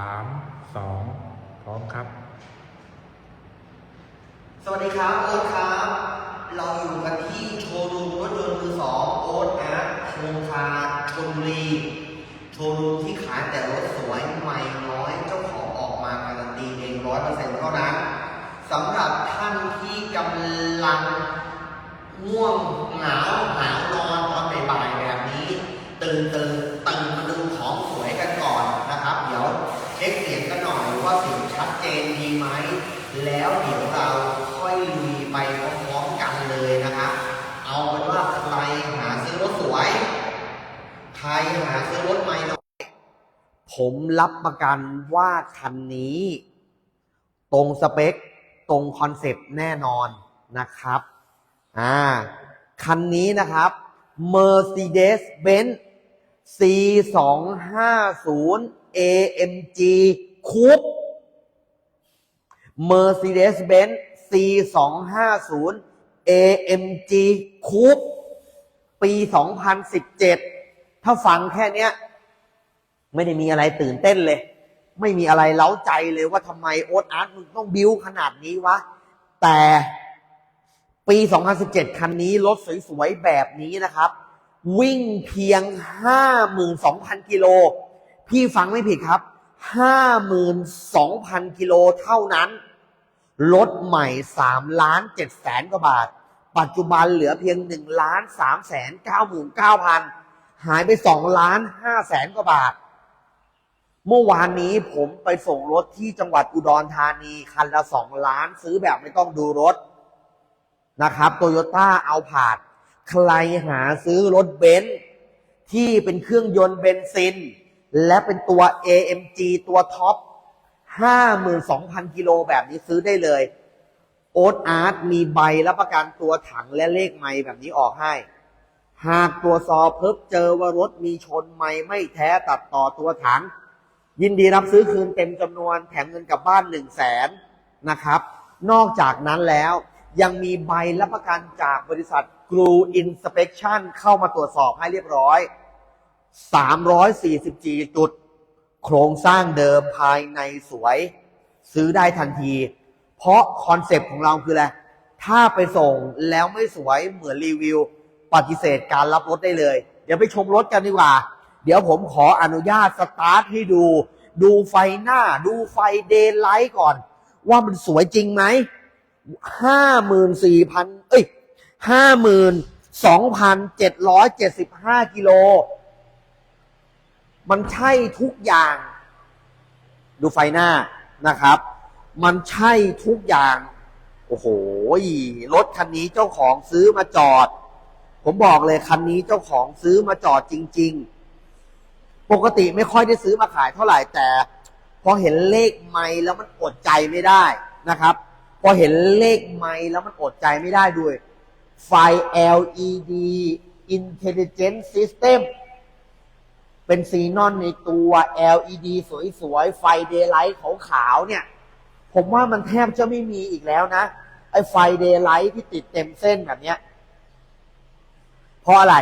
สามสองพร้อมครับ สวัสดีครับโอ๊ตครับ เราอยู่กันที่โชว์รูมรถยนต์มือสองโอ๊ตอาร์ตโครงคาชนบุรีโชว์รูมที่ขายแต่รถสวยใหม่น้อยเจ้าของออกมาการันตีเองร้อยเปอร์เซ็นต์เท่านั้นสำหรับท่านที่กำลังง่วงเหงาหาวนอนตอนบ่ายๆแบบนี้ ตื่นตื่นตื่นมาดูของสวยกันก่อนนะครับ เดี๋ยว เช็คเสียงกันหน่อยว่าเสียงชัดเจนดีไหม แล้วเดี๋ยวเราค่อยลุยไปพร้อมๆกันเลยนะครับ เอาเป็นว่าใครหาซื้อรถสวย ใครหาซื้อรถใหม่หน่อย ผมรับประกันว่าคันนี้ ตรงสเปค ตรงคอนเซปต์แน่นอนนะครับ อ่า คันนี้นะครับ Mercedes-Benz C250 AMG Coupe Mercedes-Benz C250 AMG Coupe ปี 2017 ถ้าฟังแค่เนี้ย ไม่ได้มีอะไรตื่นเต้นเลย ไม่มีอะไรเล้าใจเลยว่าทำไมโอ๊ตอาร์ตมึงต้องบิ้วขนาดนี้วะ แต่ปี 2017 คันนี้รถสวยๆ แบบนี้นะครับ วิ่งเพียง 52,000 กิโล พี่ฟังไม่ผิดครับ52,000กิโลเท่านั้น รถใหม่3ล้าน7แสนกว่าบาท ปัจจุบันเหลือเพียง1ล้าน3แสน99,000หายไป2ล้าน5แสนกว่าบาท เมื่อวานนี้ผมไปส่งรถที่จังหวัดอุดรธานี คันละ2ล้านซื้อแบบไม่ต้องดูรถนะครับโตโยต้าเอาผาด ใครหาซื้อรถเบนซ์ที่เป็นเครื่องยนต์เบนซิน และเป็นตัว AMG ตัวท็อป 52,000 กิโลแบบนี้ซื้อได้เลยโอ๊ตอาร์ตมีใบรับประกันตัวถังและเลขไม้แบบนี้ออกให้ หากตรวสอบเพิ่เจอว่ารถมีชนไม้ไม่แท้ตัดต่อตัวถัง ยินดีรับซื้อคืนเต็มจำนวนแถมเงินกลับบ้าน1 0 0 0 0แสนนะครับ นอกจากนั้นแล้วยังมีใบรับประกันจากบริษัท Gru Inspection เข้ามาตรวจสอบให้เรียบร้อย 344 จุด โครงสร้างเดิมภายในสวย ซื้อได้ทันที เพราะคอนเซปต์ของเราคืออะไร ถ้าไปส่งแล้วไม่สวยเหมือนรีวิว ปฏิเสธการรับรถได้เลย เดี๋ยวไปชมรถกันดีกว่า เดี๋ยวผมขออนุญาตสตาร์ทให้ดู ดูไฟหน้า ดูไฟเดย์ไลท์ก่อน ว่ามันสวยจริงไหมห้าหมื่นสี่พันเอ้ยห้าหมื่นสองพันเจ็ดร้อยเจ็ดสิบห้ากิโล มันใช่ทุกอย่าง ดูไฟหน้านะครับ มันใช่ทุกอย่าง โอ้โหรถคันนี้เจ้าของซื้อมาจอด ผมบอกเลยคันนี้เจ้าของซื้อมาจอดจริง ๆ ปกติไม่ค่อยได้ซื้อมาขายเท่าไหร่แต่ พอเห็นเลขไม่แล้วมันอดใจไม่ได้นะครับ พอเห็นเลขไม่แล้วมันอดใจไม่ได้ด้วย ไฟ LED Intelligent System เป็นซีนอนในตัว LED สวยๆ ไฟเดย์ไลท์ขาวๆเนี่ย ผมว่ามันแทบจะไม่มีอีกแล้วนะ ไอ้ไฟเดย์ไลท์ที่ติดเต็มเส้นแบบเนี้ยเพราะอะไร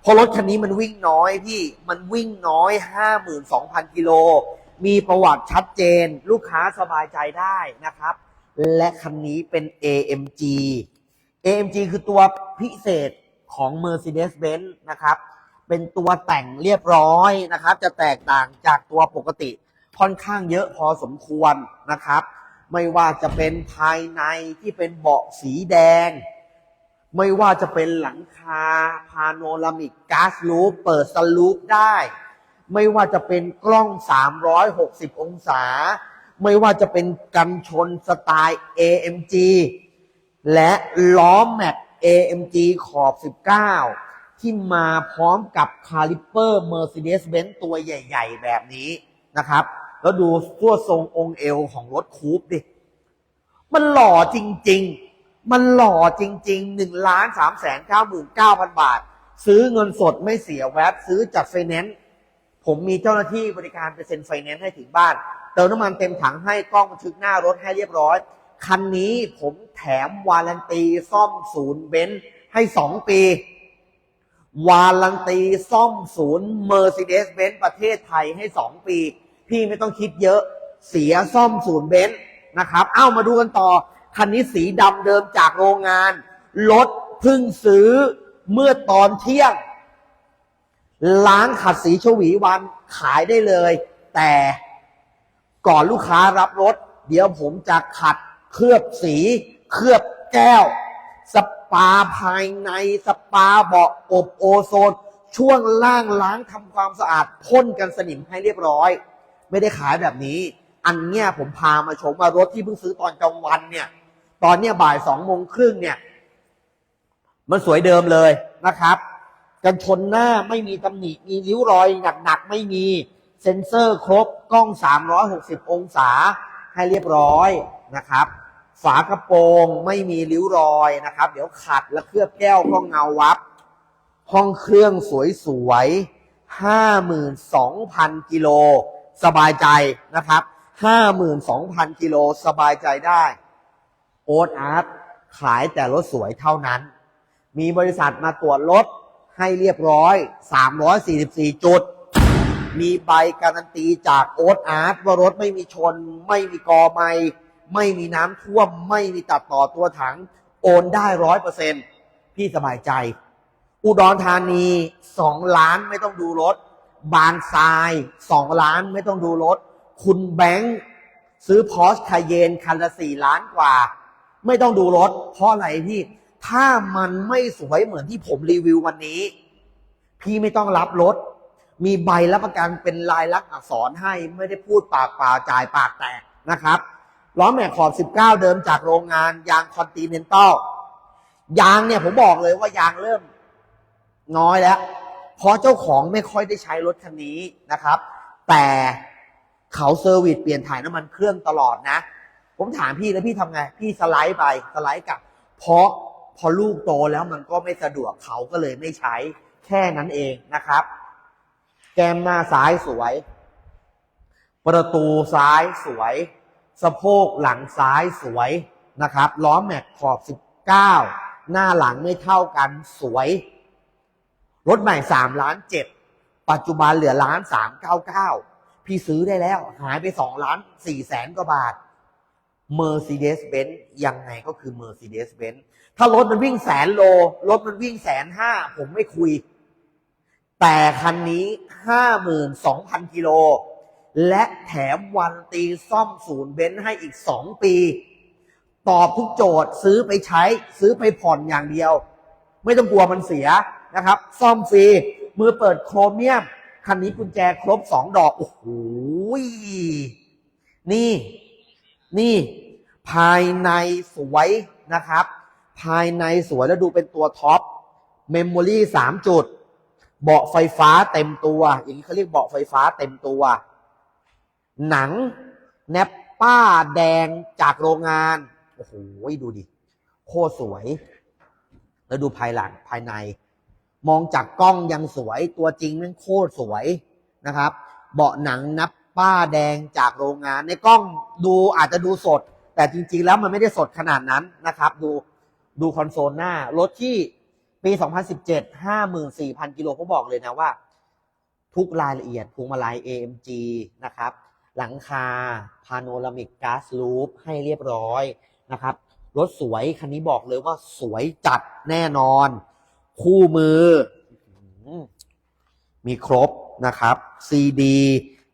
เพราะรถคันนี้มันวิ่งน้อยพี่ มันวิ่งน้อย52,000กิโล มีประวัติชัดเจน ลูกค้าสบายใจได้นะครับ และคันนี้เป็น AMG AMG คือตัวพิเศษของ Mercedes-Benz นะครับ เป็นตัวแต่งเรียบร้อยนะครับ จะแตกต่างจากตัวปกติค่อนข้างเยอะพอสมควรนะครับ ไม่ว่าจะเป็นภายในที่เป็นเบาะสีแดง ไม่ว่าจะเป็นหลังคาพาโนรามิกกาซลูปเปิดสลูปได้ ไม่ว่าจะเป็นกล้อง 360 องศา ไม่ว่าจะเป็นกันชนสไตล์ AMG และล้อแม็ก AMG ขอบ 19 ที่มาพร้อมกับคาลิปเปอร์ Mercedes-Benz ตัวใหญ่ ๆ แบบนี้นะครับ แล้วดูตัวทรงองค์เอวของรถคูปดิ มันหล่อจริง ๆ มันหล่อจริงๆ1ล้าน3แสน9หมื่น9พันบาท ซื้อเงินสดไม่เสียแวบซื้อจากไฟแนนซ์ผมมีเจ้าหน้าที่บริการไปเซ็นไฟแนนซ์ให้ถึงบ้าน เติมน้ำมันเต็มถังให้กล้องบันทึกหน้ารถให้เรียบร้อย คันนี้ผมแถมวารันตีซ่อมศูนย์เบนซ์ให้2ปี วารันตีซ่อมศูนย์ Mercedes-Benz ประเทศไทยให้ 2 ปี พี่ไม่ต้องคิดเยอะเสียซ่อมศูนย์เบนซ์นะครับ เอ้ามาดูกันต่อ คันนี้สีดำเดิมจากโรงงาน รถพิ่งซื้อเมื่อตอนเที่ยง ล้างขัดสีชวีวันขายได้เลย แต่ก่อนลูกค้ารับรถ เดี๋ยวผมจะขัดเคลือบสี เคลือบแก้วส ปาภายในสปาเบาะอบโอโซน ช่วงล่างล้างทำความสะอาดพ่นกันสนิมให้เรียบร้อย ไม่ได้ขายแบบนี้ อันเนี้ยผมพามาชมว่ารถที่เพิ่งซื้อตอนกลางวันเนี่ย ตอนเนี้ยบ่ายสองโมงครึ่งเนี่ย มันสวยเดิมเลยนะครับ กันชนหน้าไม่มีตำหนิมีริ้วรอยหนักๆไม่มีเซ็นเซอร์ครบกล้อง 360 องศาให้เรียบร้อยนะครับ ฝากระโปรงไม่มีริ้วรอยนะครับ เดี๋ยวขัดและเคลือบแก้วก็เงาวับ ห้องเครื่องสวยๆ52,000กิโลสบายใจนะครับ52,000กิโลสบายใจได้ โอ๊ตอาร์ตขายแต่รถสวยเท่านั้น มีบริษัทมาตรวจรถให้เรียบร้อย344จุด มีใบการันตีจากโอ๊ตอาร์ตว่ารถไม่มีชน ไม่มีกอไม่ ไม่มีน้ำท่วม ไม่มีตัดต่อตัวถัง โอนได้ร้อยเปอร์เซ็นพี่สบายใจ อุดรธานีสองล้านไม่ต้องดูรถ บางทรายสองล้านไม่ต้องดูรถ คุณแบงค์ซื้อพอสคาเยนคันละสี่ล้านกว่า ไม่ต้องดูรถ เพราะอะไรพี่ ถ้ามันไม่สวยเหมือนที่ผมรีวิววันนี้ พี่ไม่ต้องรับรถ มีใบรับประกันเป็นลายลักษณ์อักษรให้ไม่ได้พูดปากเปล่าจ่ายปากแตกนะครับ ล้อแม็กขอบ 19 เดิมจากโรงงานยางคอนติเนนตัลยางเนี่ยผมบอกเลยว่ายางเริ่มน้อยแล้ว เพราะเจ้าของไม่ค่อยได้ใช้รถคันนี้นะครับ แต่เขาเซอร์วิสเปลี่ยนถ่ายน้ำมันเครื่องตลอดนะ ผมถามพี่แล้วพี่ทำไง พี่สไลด์ไปสไลด์กลับ เพราะพอลูกโตแล้วมันก็ไม่สะดวกเขาก็เลยไม่ใช้แค่นั้นเองนะครับ แก้มหน้าซ้ายสวย ประตูซ้ายสวย สะโพกหลังซ้ายสวยนะครับ ล้อแม็กขอบ 19 หน้าหลังไม่เท่ากันสวย รถใหม่3ล้าน7ปัจจุบันเหลือล้าน 399 พี่ซื้อได้แล้ว หายไป2ล้าน4แสนกว่าบาท Mercedes-Benz ยังไงก็คือ Mercedes-Benz ถ้ารถมันวิ่งแสนโล รถมันวิ่งแสนห้าผมไม่คุย แต่คันนี้ 52,000กิโล และแถมวันตีซ่อมศูนย์เบนซ์ให้อีก 2 ปี ตอบทุกโจทย์ซื้อไปใช้ซื้อไปผ่อนอย่างเดียว ไม่ต้องกลัวมันเสียนะครับ ซ่อมฟรี มือเปิดโครเมียม คันนี้กุญแจครบ 2 ดอก โอ้โหนี่ นี่ ภายในสวยนะครับ ภายในสวยแล้วดูเป็นตัวท็อปเมมโมรี่สามจุด เบาะไฟฟ้าเต็มตัว อย่างนี้เขาเรียกเบาะไฟฟ้าเต็มตัว หนังแนปป้าแดงจากโรงงาน โอ้โห ดูดิ โคตรสวย แล้วดูภายหลังภายใน มองจากกล้องยังสวย ตัวจริงมันโคตรสวยนะครับ เบาะหนังนับป้าแดงจากโรงงาน ในกล้องดูอาจจะดูสด แต่จริง ๆ แล้วมันไม่ได้สดขนาดนั้นนะครับ ดูดูคอนโซลหน้ารถที่ปี 2017 54,000 กิโลผมบอกเลยนะว่า ทุกรายละเอียดพวงมาลัย AMG นะครับ หลังคาพาโนรามิกก๊าซลูปให้เรียบร้อยนะครับรถสวยคันนี้บอกเลยว่าสวยจัดแน่นอน คู่มืออื้อหือมีครบนะครับ CD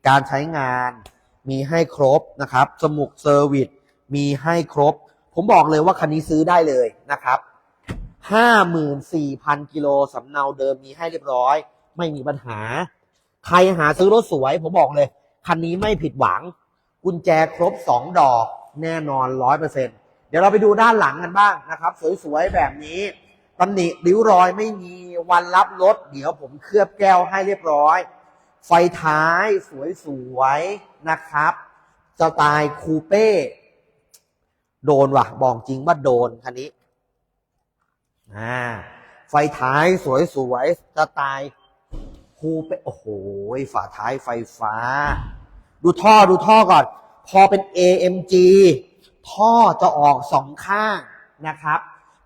การใช้งาน มีให้ครบนะครับ สมุกเซอร์วิสมีให้ครบ ผมบอกเลยว่าคันนี้ซื้อได้เลยนะครับ54,000กิโลสำเนาเดิมมีให้เรียบร้อย ไม่มีปัญหา ใครหาซื้อรถสวย ผมบอกเลย คันนี้ไม่ผิดหวัง กุญแจครบ 2 ดอกแน่นอน100%เดี๋ยวเราไปดูด้านหลังกันบ้างนะครับ สวยๆ แบบนี้ตำหนิริ้วรอยไม่มีวันรับรถ เดี๋ยวผมเคลือบแก้วให้เรียบร้อย ไฟท้ายสวยๆ นะครับสไตล์คูเป้โดนว่ะ บอกจริงว่าโดนคันนี้อ่าไฟท้ายสวยๆสไตล์ คูเป้โอ้โหฝาท้ายไฟฟ้า ดูท่อดูท่อก่อน พอเป็น AMG ท่อจะออกสองข้างนะครับ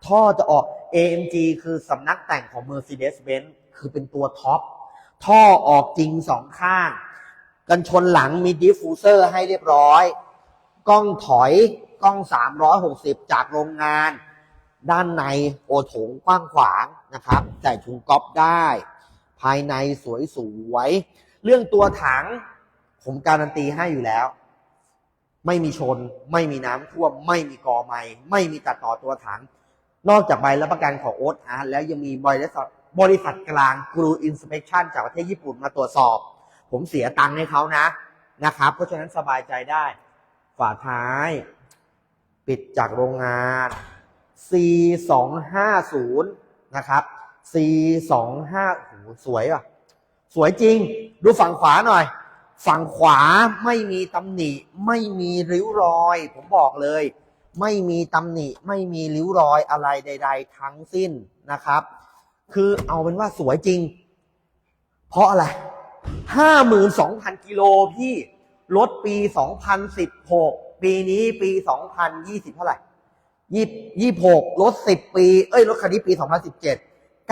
ท่อจะออก AMG คือสำนักแต่งของ Mercedes-Benz คือเป็นตัวท็อป ท่อออกจริงสองข้าง กันชนหลังมีดิฟฟูเซอร์ให้เรียบร้อย กล้องถอยกล้อง 360 จากโรงงาน ด้านในโอถงกว้างขวางนะครับ ใส่ถุงก๊อปได้ ภายในสวยสวยเรื่องตัวถัง ผมการันตีให้อยู่แล้ว ไม่มีชน ไม่มีน้ำท่วม ไม่มีกอไม้ไม่มีตัดต่อตัวถัง นอกจากใบรับประกันของโอ๊ตอาร์แล้วยังมีบริษัทบริษัทกลางกรูอินสเป t ชันจากประเทศญี่ปุ่นมาตรวจสอบ ผมเสียตังค์ให้เขานะนะครับ เพราะฉะนั้นสบายใจได้ ฝาท้าย ปิดจากโรงงาน C250 นะครับ C25 โอ้าโหสวยอะ สวยจริง ดูฝั่งขวาหน่อย ฝั่งขวาไม่มีตำหนิ ไม่มีริ้วรอย ผมบอกเลย ไม่มีตำหนิ ไม่มีริ้วรอยอะไรใด ๆ ทั้งสิ้นนะครับ คือเอาเป็นว่าสวยจริง เพราะอะไรห้าหมื่นสองพันกิโลพี่รถปีสองพันสิบหกปีนี้ปีสองพันยี่สิบเท่าไหร่ยี่ยี่หกรถสิบปี เอ้ยรถคันนี้ปีสองพันสิบเจ็ด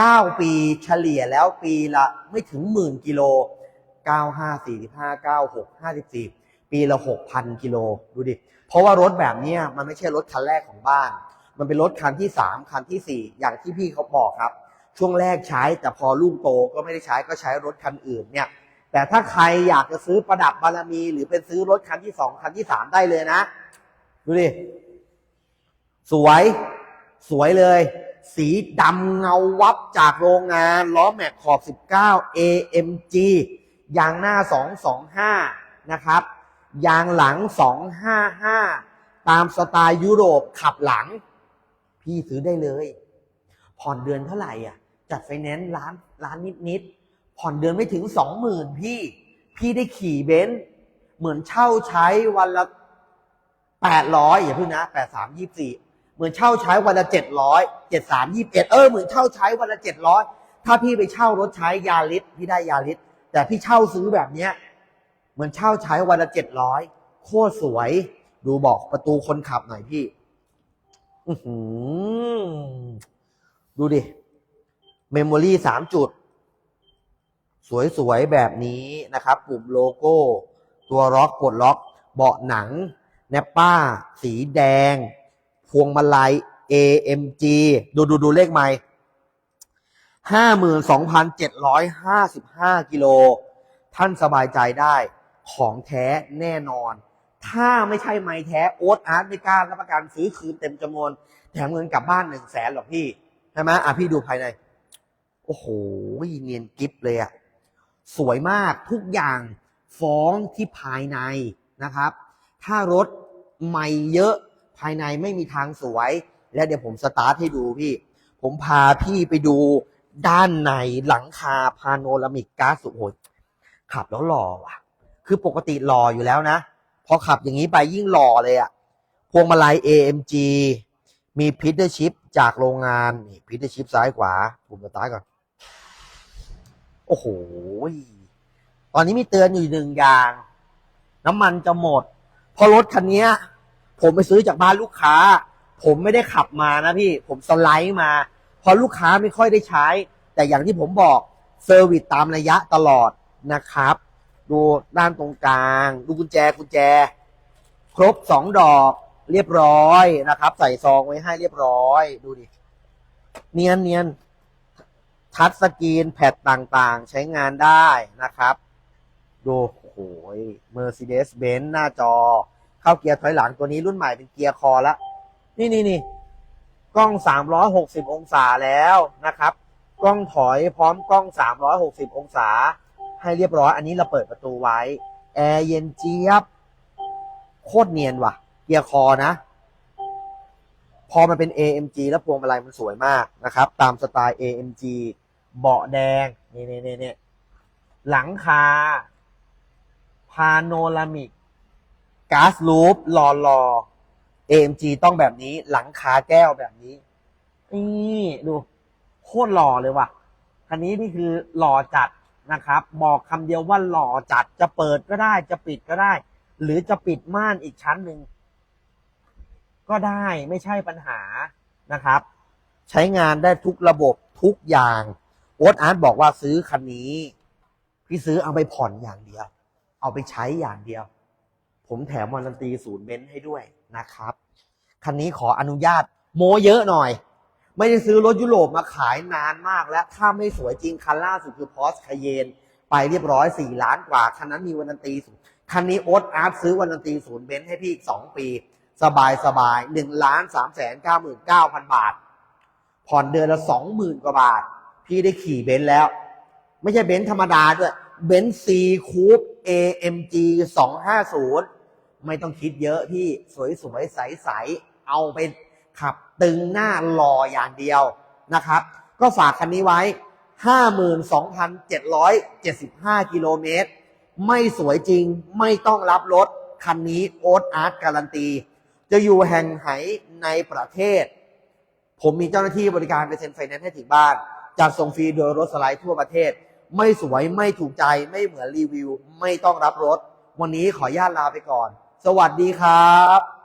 เก้าปีเฉลี่ยแล้วปีละไม่ถึงหมื่นกิโลเก้าห้าสี่ห้าเก้าหกห้าสิบสี่ปีละหกพันกิโลดูดิ เพราะว่ารถแบบนี้มันไม่ใช่รถคันแรกของบ้าน มันเป็นรถคันที่สามคันที่สี่อย่างที่พี่เขาบอกครับ ช่วงแรกใช้แต่พอลูกโตก็ไม่ได้ใช้ก็ใช้รถคันอื่นเนี่ย แต่ถ้าใครอยากจะซื้อประดับบารมี หรือเป็นซื้อรถคันที่สองคันที่สามได้เลยนะ ดูดิ สวย สวยเลย สีดำเงาวับจากโรงงานล้อแม็กขอบ 19 AMG ยางหน้า 225 นะครับ ยางหลัง 255 ตามสไตล์ยุโรปขับหลัง พี่ซื้อได้เลย ผ่อนเดือนเท่าไหร่อะ จัดไฟแนนซ์ล้านล้านนิดๆ ผ่อนเดือนไม่ถึงสองหมื่นพี่ พี่ได้ขี่เบนซ์เหมือนเช่าใช้วันละแปดร้อยอย่าเพิ่งนะแปดสามยี่สี่ เหมือนเช่าใช้วันละเจ็ดร้อยเจ็ดสามยี่สิบเอ็ดเออเหมือนเช่าใช้วันละเจ็ดร้อยถ้าพี่ไปเช่ารถใช้ยาลิสพี่ได้ยาลิสแต่พี่เช่าซื้อแบบเนี้ยเหมือนเช่าใช้วันละเจ็ดร้อยโคตรสวย ดูบอกประตูคนขับหน่อยพี่อือหือดูดิเมมโมรี่สามจุด สวยๆ แบบนี้นะครับ ปุ่มโลโก้ ตัวล็อกกดล็อก เบาะหนัง แนปป้า สีแดง พวงมาลัย AMG ดูดูดูเลขไม่ห้าหมื่นสองพันเจ็ดร้อยห้าสิบห้ากิโล ท่านสบายใจได้ของแท้แน่นอน ถ้าไม่ใช่ไม้แท้โอ๊ตอาร์ตไม่กล้ารับประกันซื้อคืนเต็มจำนวน แถมเงินกลับบ้านหนึ่งแสนหรอกพี่ ใช่ไหมอะพี่ดูภายใน โอ้โหเนียนกิฟเลยอะสวยมากทุกอย่างฟ้องที่ภายในนะครับ ถ้ารถใหม่เยอะ ภายในไม่มีทางสวย และเดี๋ยวผมสตาร์ทให้ดูพี่ ผมพาพี่ไปดูด้านในหลังคาพาโนรามิกก๊าซสุโหขับแล้วหล่อว่ะ คือปกติหล่ออยู่แล้วนะ พอขับอย่างนี้ไปยิ่งหล่อเลยอะพวงมาลัย AMG มีพิทเตอร์ชิปจากโรงงานนี่พิทเตอร์ชิปซ้ายขวาปุ่มสตาร์ทก่อน โอ้โห ตอนนี้มีเตือนอยู่หนึ่งอย่าง น้ำมันจะหมดพราะรถคันนี้ ผมไปซื้อจากบ้านลูกค้า ผมไม่ได้ขับมานะพี่ ผมสไลด์มา เพราะลูกค้าไม่ค่อยได้ใช้ แต่อย่างที่ผมบอกเซอร์วิสตามระยะตลอดนะครับ ดูด้านตรงกลาง ดูกุญแจกุญแจ ครบสองดอกเรียบร้อยนะครับ ใส่ซองไว้ให้เรียบร้อย ดูดิ เนียนเนียนทัชสกรีนแพดต่างๆ ใช้งานได้นะครับ ดูโอ้โห Mercedes-Benz หน้าจอ เข้าเกียร์ถอยหลังตัวนี้รุ่นใหม่เป็นเกียร์คอละนี่นี่นี่กล้อง 360 องศาแล้วนะครับ กล้องถอยพร้อมกล้อง 360 องศา ให้เรียบร้อย อันนี้เราเปิดประตูไว้ แอร์เย็นเจี๊ยบ โคตรเนียนว่ะ เกียร์คอนะ พอมันเป็น AMG แล้วพวงมาลัยมันสวยมากนะครับ ตามสไตล์ AMG เบาะแดง นี่นี่นี่นี่หลังคา พาโนรามิก ก๊าซลูปหล่อหล่อ AMG ต้องแบบนี้ หลังคาแก้วแบบนี้ นี่ดูโคตรหล่อเลยว่ะ คันนี้นี่คือหล่อจัดนะครับ บอกคำเดียวว่าหล่อจัด จะเปิดก็ได้ จะปิดก็ได้ หรือจะปิดม่านอีกชั้นหนึ่งก็ได้ไม่ใช่ปัญหานะครับ ใช้งานได้ทุกระบบทุกอย่าง โอ๊ตอาร์ตบอกว่าซื้อคันนี้ พี่ซื้อเอาไปผ่อนอย่างเดียว เอาไปใช้อย่างเดียว ผมแถมวารันตีศูนย์เบนซ์ให้ด้วยนะครับ คันนี้ขออนุญาตโมเยอะหน่อย ไม่ได้ซื้อรถยุโรปมาขายนานมากแล้ว ถ้าไม่สวยจริงคันล่าสุดคือพอสคาเยนไปเรียบร้อย 4 ล้านกว่า คันนั้นมีวารันตีศูนย์คันนี้โอ๊ตอาร์ตซื้อวารันตีศูนย์เบนซ์ให้พี่อีก 2 ปี สบายสบาย1ล้าน3แสน9 9 0 0 0บาท ผ่อนเดือนละ20,000กว่าบาท พี่ได้ขี่เบนซ์แล้ว ไม่ใช่เบนซ์ธรรมดาด้วยเบนซ์ซีคูป AMG 250 ไม่ต้องคิดเยอะพี่สวยๆใสๆเอาไปขับตึงหน้าหล่ออย่างเดียวนะครับ ก็ฝากคันนี้ไว้ 52,775 กิโลเมตร ไม่สวยจริงไม่ต้องรับรถ คันนี้โอ๊ตอาร์ตการันตี จะอยู่แห่งไหนในประเทศ ผมมีเจ้าหน้าที่บริการไปเซ็นไฟแนนซ์ให้ถึงบ้าน จัดส่งฟรีโดยรถสไลด์ทั่วประเทศ ไม่สวยไม่ถูกใจไม่เหมือนรีวิว ไม่ต้องรับรถ วันนี้ขออนุญาตลาไปก่อน สวัสดีครับ